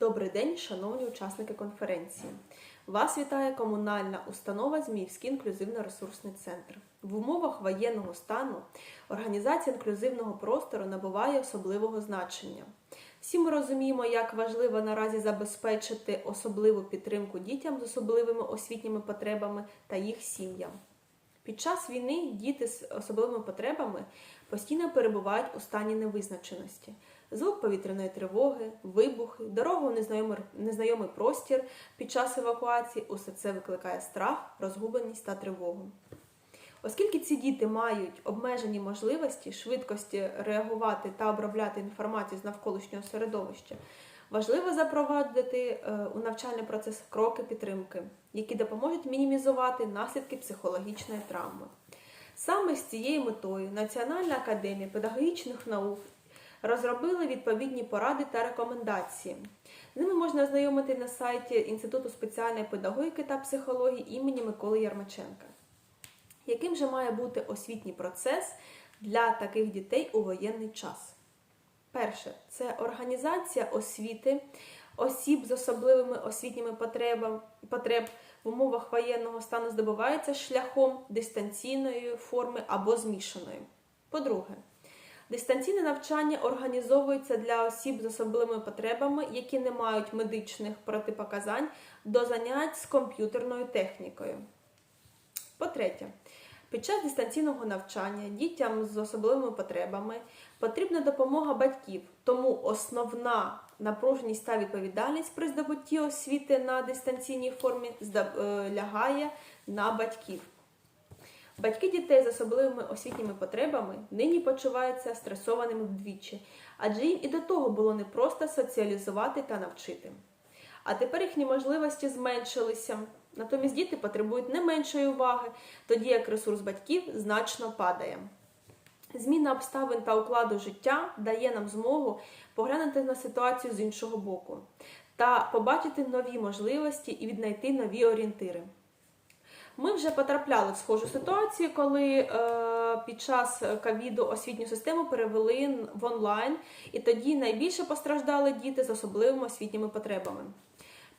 Добрий день, шановні учасники конференції. Вас вітає комунальна установа Зміївський інклюзивно-ресурсний центр. В умовах воєнного стану організація інклюзивного простору набуває особливого значення. Всі ми розуміємо, як важливо наразі забезпечити особливу підтримку дітям з особливими освітніми потребами та їх сім'ям. Під час війни діти з особливими потребами постійно перебувають у стані невизначеності. Звук повітряної тривоги, вибухи, дорога у незнайомий, незнайомий простір під час евакуації усе це викликає страх, розгубленість та тривогу. Оскільки ці діти мають обмежені можливості швидкості реагувати та обробляти інформацію з навколишнього середовища, важливо запровадити е, у навчальний процес кроки підтримки, які допоможуть мінімізувати наслідки психологічної травми. Саме з цією метою Національна академія педагогічних наук розробили відповідні поради та рекомендації. З ними можна ознайомити на сайті Інституту спеціальної педагогіки та психології імені Миколи Ярмаченка. Яким же має бути освітній процес для таких дітей у воєнний час? Перше це організація освіти осіб з особливими освітніми потребами потреб в умовах воєнного стану здобувається шляхом дистанційної форми або змішаної. По-друге, дистанційне навчання організовується для осіб з особливими потребами, які не мають медичних протипоказань до занять з комп'ютерною технікою. По-третє, під час дистанційного навчання дітям з особливими потребами потрібна допомога батьків, тому основна напруженість та відповідальність при здобутті освіти на дистанційній формі е, лягає на батьків. Батьки дітей з особливими освітніми потребами нині почуваються стресованими вдвічі, адже їм і до того було непросто соціалізувати та навчити. А тепер їхні можливості зменшилися. Натомість діти потребують не меншої уваги, тоді як ресурс батьків значно падає. Зміна обставин та укладу життя дає нам змогу поглянути на ситуацію з іншого боку та побачити нові можливості і віднайти нові орієнтири. Ми вже потрапляли в схожу ситуацію, коли е, під час ковіду освітню систему перевели в онлайн, і тоді найбільше постраждали діти з особливими освітніми потребами.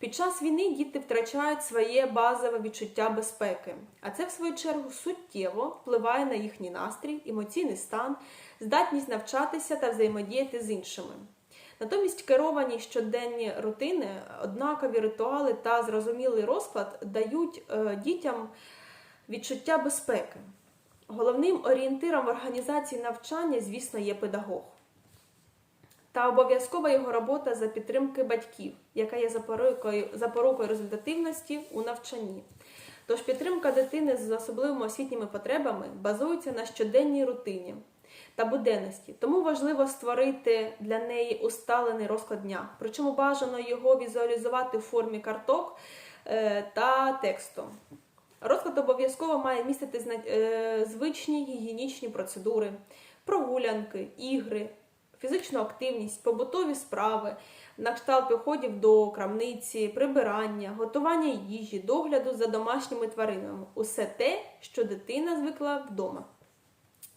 Під час війни діти втрачають своє базове відчуття безпеки, а це, в свою чергу, суттєво впливає на їхній настрій, емоційний стан, здатність навчатися та взаємодіяти з іншими. Натомість керовані щоденні рутини, однакові ритуали та зрозумілий розклад дають е, дітям відчуття безпеки. Головним орієнтиром в організації навчання, звісно, є педагог. Та обов'язкова його робота за підтримки батьків, яка є запорукою, запорукою результативності у навчанні. Тож підтримка дитини з особливими освітніми потребами базується на щоденній рутині та буденності, тому важливо створити для неї усталений розклад дня. Причому бажано його візуалізувати в формі карток е, та тексту. Розклад обов'язково має містити е, звичні гігієнічні процедури, прогулянки, ігри, фізичну активність, побутові справи, на кшталт походів до крамниці, прибирання, готування їжі, догляду за домашніми тваринами усе те, що дитина звикла вдома.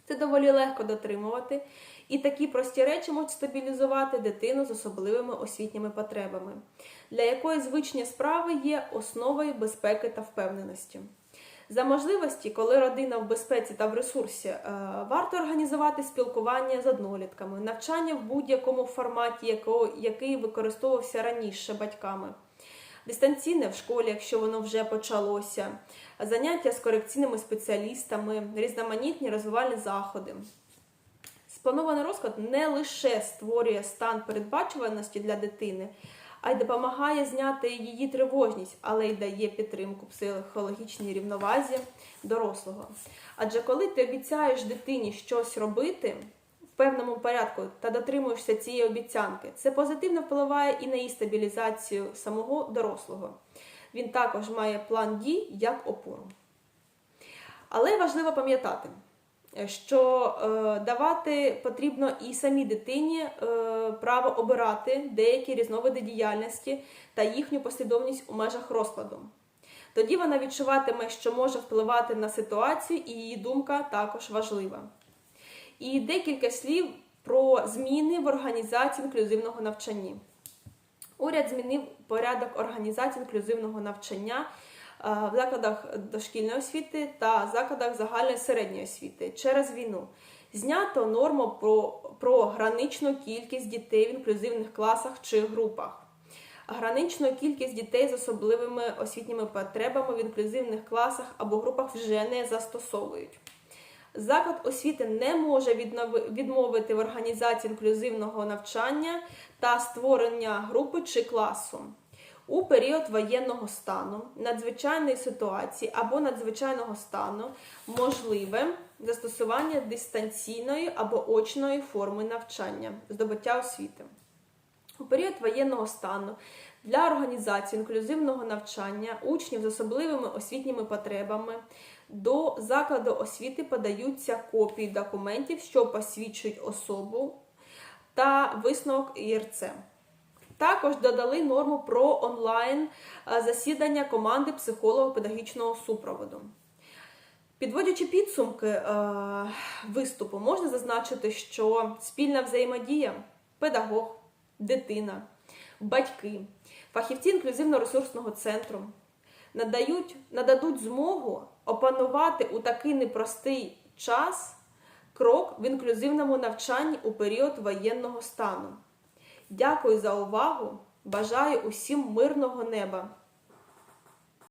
Це доволі легко дотримувати, і такі прості речі можуть стабілізувати дитину з особливими освітніми потребами, для якої звичні справи є основою безпеки та впевненості. За можливості, коли родина в безпеці та в ресурсі, е, варто організувати спілкування з однолітками, навчання в будь-якому форматі, який використовувався раніше батьками. Дистанційне в школі, якщо воно вже почалося, заняття з корекційними спеціалістами, різноманітні розвивальні заходи. Спланований розклад не лише створює стан передбачуваності для дитини, а й допомагає зняти її тривожність, але й дає підтримку психологічній рівновазі дорослого. Адже коли ти обіцяєш дитині щось робити в певному порядку та дотримуєшся цієї обіцянки, це позитивно впливає і на її стабілізацію самого дорослого. Він також має план дій як опору. Але важливо пам'ятати, що е, давати потрібно і самій дитині е, право обирати деякі різновиди діяльності та їхню послідовність у межах розкладу. Тоді вона відчуватиме, що може впливати на ситуацію, і її думка також важлива. І декілька слів про зміни в організації інклюзивного навчання. Уряд змінив порядок організації інклюзивного навчання в закладах дошкільної освіти та закладах загальної середньої освіти через війну. Знято норму про, про граничну кількість дітей в інклюзивних класах чи групах. Граничну кількість дітей з особливими освітніми потребами в інклюзивних класах або групах вже не застосовують. Заклад освіти не може відмовити в організації інклюзивного навчання та створення групи чи класу. У період воєнного стану, надзвичайної ситуації або надзвичайного стану можливе застосування дистанційної або очної форми навчання, здобуття освіти. У період воєнного стану для організації інклюзивного навчання учнів з особливими освітніми потребами до закладу освіти подаються копії документів, що посвідчують особу та висновок ІРЦ. Також додали норму про онлайн е, засідання команди психолого-педагогічного супроводу. Підводячи підсумки е, виступу, можна зазначити, що спільна взаємодія педагог, дитина, батьки, фахівці інклюзивно-ресурсного центру надають, нададуть змогу опанувати у такий непростий час крок в інклюзивному навчанні у період воєнного стану. Дякую за увагу! Бажаю усім мирного неба!